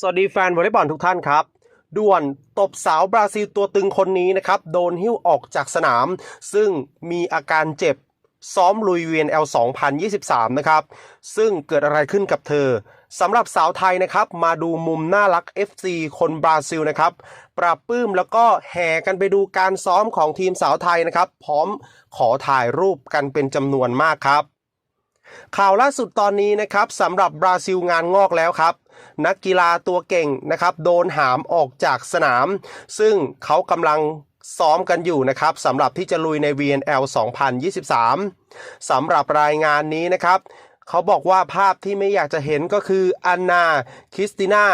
สวัสดีแฟนวอลเลย์บอลทุกท่านครับด่วนตบสาวบราซิลตัวตึงคนนี้นะครับ โดนหิ้วออกจากสนาม ซึ่งมีอาการเจ็บซ้อมลุย VNL 2023 นะครับ ซึ่งเกิดอะไรขึ้นกับเธอสำหรับสาวไทยนะครับ มาดูมุมน่ารัก FC คนบราซิลนะครับ ปราบปลื้มแล้วก็แห่กันไปดูการซ้อมของทีมสาวไทยนะครับ พร้อมขอถ่ายรูปกันเป็นจำนวนมากครับ ข่าวล่าสุดตอนนี้นะครับสำหรับบราซิลงานงอกแล้วครับ นักกีฬาตัวเก่งนะครับ โดนหามออกจากสนาม ซึ่งเขากำลังซ้อมกันอยู่นะครับสำหรับที่จะลุยใน VNL 2023สำหรับรายงานนี้นะครับ เขาบอกว่าภาพที่ไม่อยากจะเห็นก็คืออันนาคริสติน่า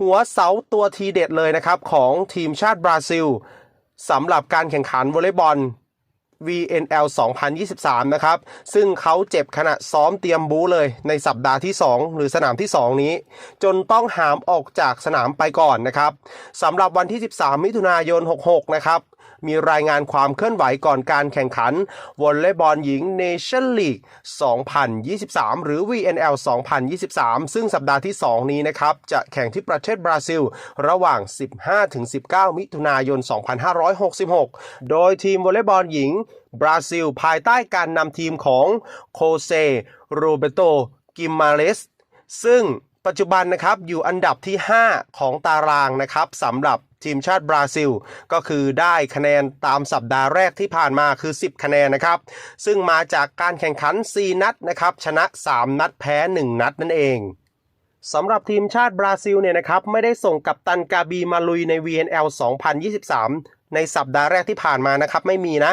หัวเสาตัวทีเด็ดเลยนะครับ ของทีมชาติบราซิลสำหรับการแข่งขันวอลเลย์บอล VNL 2023 นะครับ ซึ่งเขาเจ็บขณะซ้อมเตรียมบู๊เลยในสัปดาห์ที่ 2 หรือสนามที่ 2 นี้ จนต้องหามออกจากสนามไปก่อนนะครับสำหรับวันที่ 13 มิถุนายน 66 นะครับ มีรายงานความเคลื่อนไหวก่อนการแข่งขันวอลเลย์บอลหญิง Nation League 2023 หรือ VNL 2023 ซึ่งสัปดาห์ที่ 2 นี้นะครับ จะแข่งที่ประเทศบราซิล ระหว่าง 15-19 มิถุนายน 2566 โดยทีมวอลเลย์บอลหญิงบราซิล ภายใต้การนำทีมของโคเซโรเบโต กิมมาเลส ซึ่งปัจจุบันนะครับอยู่อันดับที่ 5 ของตารางนะครับสำหรับ ทีมชาติบราซิล ก็คือได้คะแนนตามสัปดาห์แรกที่ผ่านมาคือ 10 คะแนนนะครับ ซึ่งมาจากการแข่งขัน 4 นัดนะครับ ชนะ 3 นัดแพ้ 1 นัดนั่นเองสำหรับทีมชาติบราซิลเนี่ยนะครับ ไม่ได้ส่งกัปตันกาบีมาลุยใน VNL 2023 ในสัปดาห์แรกที่ผ่านมานะครับ ไม่มีนะ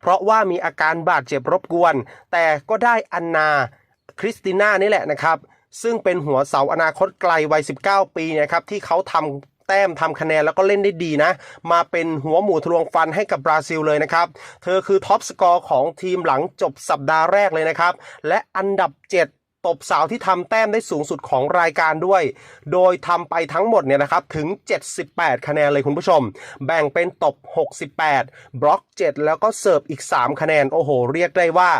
เพราะว่ามีอาการบาดเจ็บรบกวน แต่ก็ได้อันนาคริสติน่านี่แหละนะครับซึ่งเป็นหัวเสาอนาคตไกลวัย 19 ปีนะครับที่เขาทำ แต้มทำคะแนนแล้วก็เล่นได้ดีนะ มาเป็นหัวหมูทะลวงฟันให้กับบราซิลเลยนะครับ เธอคือท็อปสกอร์ของทีมหลังจบสัปดาห์แรกเลยนะครับ และอันดับ 7ตบสาวที่ทำแต้มได้สูงสุดของรายการด้วย โดยทำไปทั้งหมดเนี่ยนะครับถึง 78 คะแนนเลยคุณผู้ชม แบ่งเป็นตบ 68 บล็อก 7 แล้วก็เสิร์ฟอีก 3 คะแนน โอ้โห เรียกได้ว่า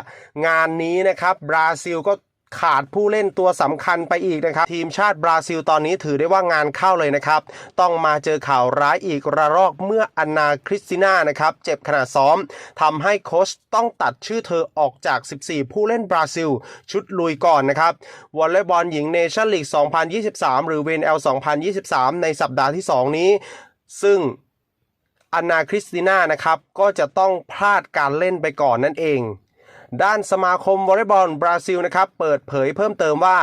งานนี้นะครับ บราซิลก็ ขาดผู้เล่นตัวสำคัญไปอีกนะครับ ทีมชาติบราซิลตอนนี้ถือได้ว่างานเข้าเลยนะครับ ต้องมาเจอข่าวร้ายอีกระลอกเมื่ออนนาคริสติน่านะครับเจ็บขณะซ้อมทำให้โค้ชต้องตัดชื่อเธอออกจาก 14 ผู้เล่นบราซิล ชุดลุยก่อนนะครับวอลเลย์บอลหญิงเนชั่นลีก 2023 หรือ VNL 2023 ในสัปดาห์ที่ 2 นี้ ซึ่งอนนาคริสติน่านะครับก็จะต้องพลาดการเล่นไปก่อนนั่นเอง ด้านสมาคมวอลเลย์บอลบราซิลนะครับเปิดเผยเพิ่มเติมว่า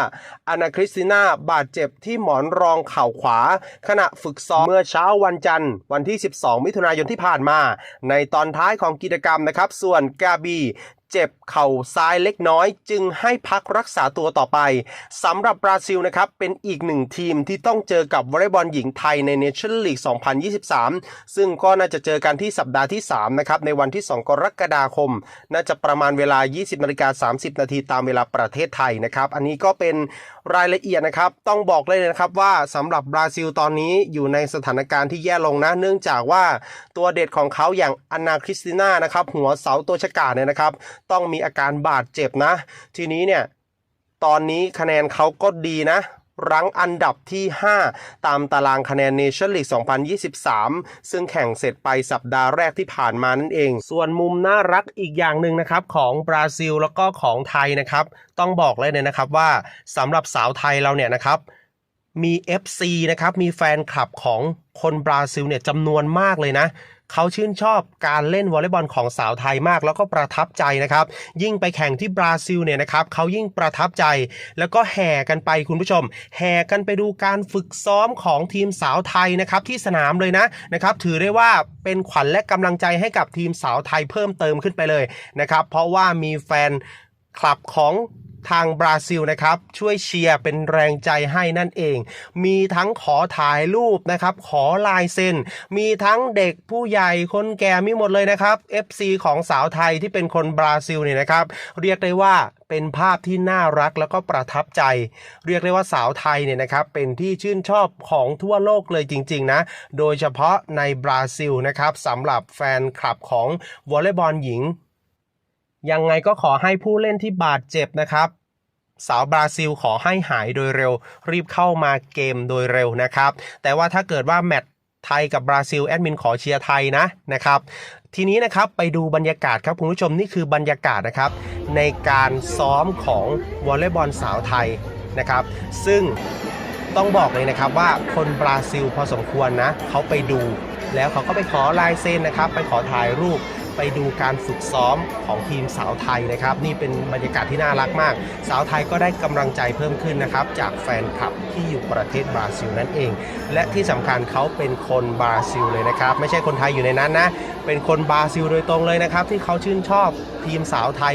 อานาคริสติน่าบาดเจ็บที่หมอนรองเข่าขวา ขณะฝึกซ้อมเมื่อเช้าวันจันทร์ วันที่ 12 มิถุนายนที่ผ่านมา ในตอนท้ายของกิจกรรมนะครับ ส่วนกาบี เจ็บเข่าซ้ายเล็กน้อย จึงให้พักรักษาตัวต่อไปสำหรับบราซิลนะครับเป็นอีกหนึ่งทีมที่ต้องเจอกับวอลเลย์บอลหญิงไทยในเนชั่นลีก 2023 ซึ่งก็น่าจะเจอกันที่สัปดาห์ที่ 3 นะครับ ในวันที่ 2 กรกฎาคม น่าจะประมาณเวลา 20นาฬิกา30 นาทีตามเวลาประเทศไทยนะครับ อันนี้ก็เป็นรายละเอียดนะครับ ต้องบอกเลยนะครับว่าสำหรับบราซิลตอนนี้อยู่ในสถานการณ์ที่แย่ลงนะ เนื่องจากว่าตัวเด็ดของเขาอย่างอนาคริสติน่านะครับ หัวเสาตัวฉกาเนี่ยนะครับต้องมีอาการบาดเจ็บนะ ทีนี้เนี่ยตอนนี้คะแนนเขาก็ดีนะรั้งอันดับที่ 5 ตามตารางคะแนน Nation League 2023 ซึ่งแข่งเสร็จไปสัปดาห์แรกที่ผ่านมานั่นเอง ส่วนมุมน่ารักอีกอย่างหนึ่งนะครับ ของบราซิลแล้วก็ของไทยนะครับ ต้องบอกเลยเนี่ยนะครับว่าสำหรับสาวไทยเราเนี่ยนะครับ มี FC นะครับ มีแฟนคลับของคนบราซิลเนี่ยจำนวนมากเลยนะ เขาชื่นชอบการเล่นวอลเลย์บอลของสาวไทยมาก แล้วก็ประทับใจนะครับ ยิ่งไปแข่งที่บราซิลเนี่ยนะครับเขายิ่งประทับใจ แล้วก็แห่กันไปคุณผู้ชม แห่กันไปดูการฝึกซ้อมของทีมสาวไทยนะครับที่สนามเลยนะนะครับ ถือได้ว่าเป็นขวัญและกำลังใจให้กับทีมสาวไทยเพิ่มเติมขึ้นไปเลยนะครับ เพราะว่ามีแฟนคลับของ ทางบราซิลนะครับ ช่วยเชียร์เป็นแรงใจให้นั่นเอง มีทั้งขอถ่ายรูปนะครับ ขอลายเซ็น มีทั้งเด็กผู้ใหญ่คนแก่มีหมดเลยนะครับ FC ของสาวไทยที่เป็นคนบราซิลเนี่ยนะครับ เรียกได้ว่าเป็นภาพที่น่ารักแล้วก็ประทับใจ เรียกได้ว่าสาวไทยเนี่ยนะครับ เป็นที่ชื่นชอบของทั่วโลกเลยจริง ๆ นะ โดยเฉพาะในบราซิลนะครับสำหรับแฟนคลับของวอลเลย์บอลหญิง ยังไงก็ขอให้ผู้เล่นที่บาดเจ็บนะครับ สาวบราซิลขอให้หายโดยเร็ว รีบเข้ามาเกมโดยเร็วนะครับ แต่ว่าถ้าเกิดว่าแมตช์ไทยกับบราซิลแอดมินขอเชียร์ไทยนะนะครับทีนี้นะครับไปดูบรรยากาศครับคุณผู้ชมนี่คือบรรยากาศนะครับ ในการซ้อมของวอลเลย์บอลสาวไทยนะครับ ซึ่งต้องบอกเลยนะครับว่าคนบราซิลพอสมควรนะเขาไปดู แล้วเขาก็ไปขอลายเซ็นนะครับ ไปขอถ่ายรูป ไปดูการฝึกซ้อมของทีมสาวไทยนะครับ นี่เป็นบรรยากาศที่น่ารักมาก สาวไทยก็ได้กำลังใจเพิ่มขึ้นนะครับ จากแฟนคลับที่อยู่ประเทศบราซิลนั่นเอง และที่สำคัญเขาเป็นคนบราซิลเลยนะครับ ไม่ใช่คนไทยอยู่ในนั้นนะ เป็นคนบราซิลโดยตรงเลยนะครับ ที่เขาชื่นชอบทีมสาวไทย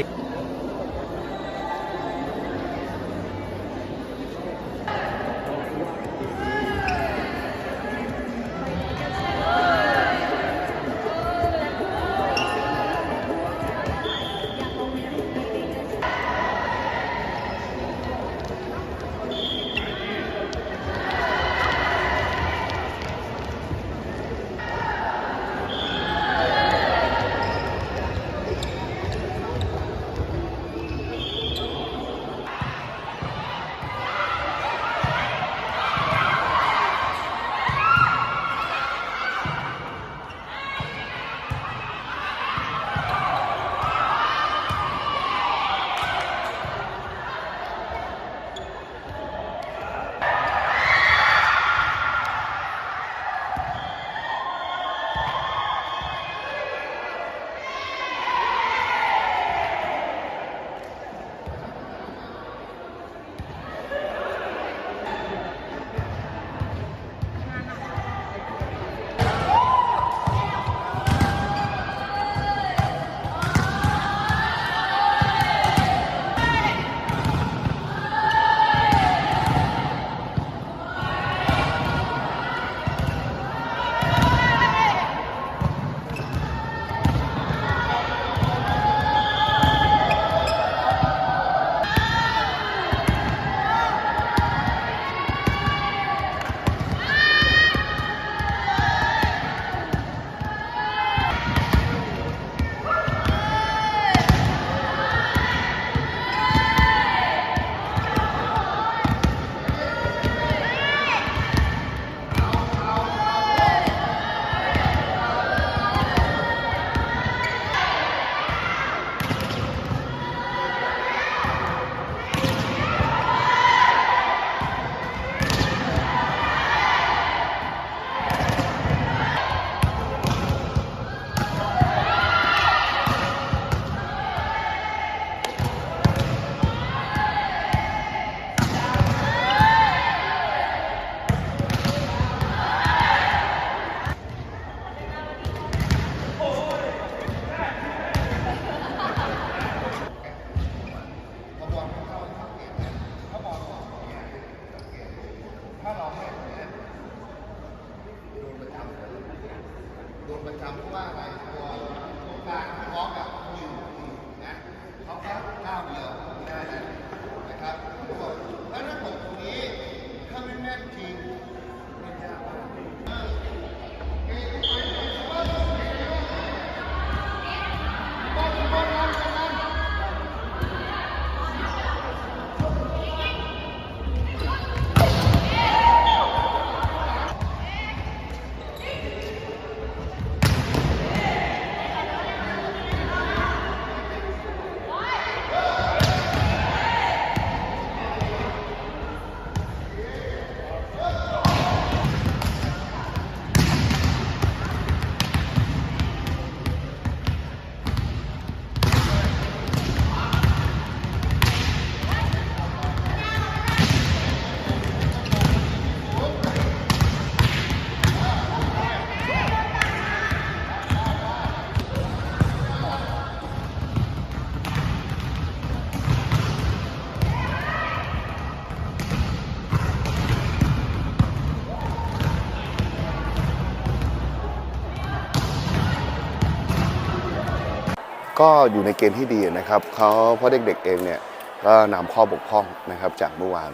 ก็อยู่ในเกณฑ์ที่ดีนะครับเขาเพราะเด็กๆเองเนี่ยก็นำข้อบกพร่องนะครับจากเมื่อวาน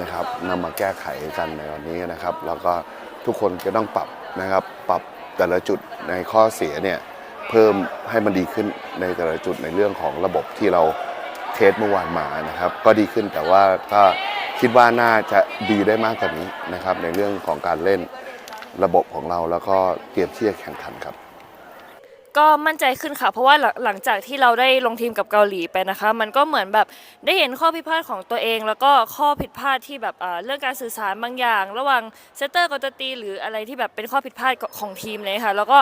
นะครับนำมาแก้ไขกันในวันนี้นะครับแล้วก็ทุกคนจะต้องปรับนะครับปรับแต่ละจุดในข้อเสียเนี่ยเพิ่มให้มันดีขึ้นในแต่ละจุดในเรื่องของระบบที่เราเทสเมื่อวานมานะครับ ก็ดีขึ้นแต่ว่าก็คิดว่าน่าจะดีได้มากกว่านี้นะครับ ในเรื่องของการเล่นระบบของเราแล้วก็เตรียมที่จะแข่งขันครับ ก็มั่นใจขึ้นค่ะ เพราะว่าหลังหลังจากที่เราได้ลงทีมกับเกาหลีไปนะคะ มันก็เหมือนแบบได้เห็นข้อผิดพลาดของตัวเอง แล้วก็ข้อผิดพลาดที่แบบอ่าเรื่องการสื่อสารบางอย่าง ระหว่างเซตเตอร์กับตัวตี หรืออะไรที่แบบเป็นข้อผิดพลาดของทีมเลยค่ะ แล้วก็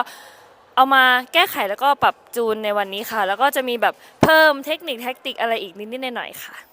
เอามาแก้ไขแล้วก็ปรับจูนในวันนี้ค่ะ แล้วก็จะมีแบบเพิ่มเทคนิคแท็กติกอะไรอีกนิดๆหน่อยๆค่ะ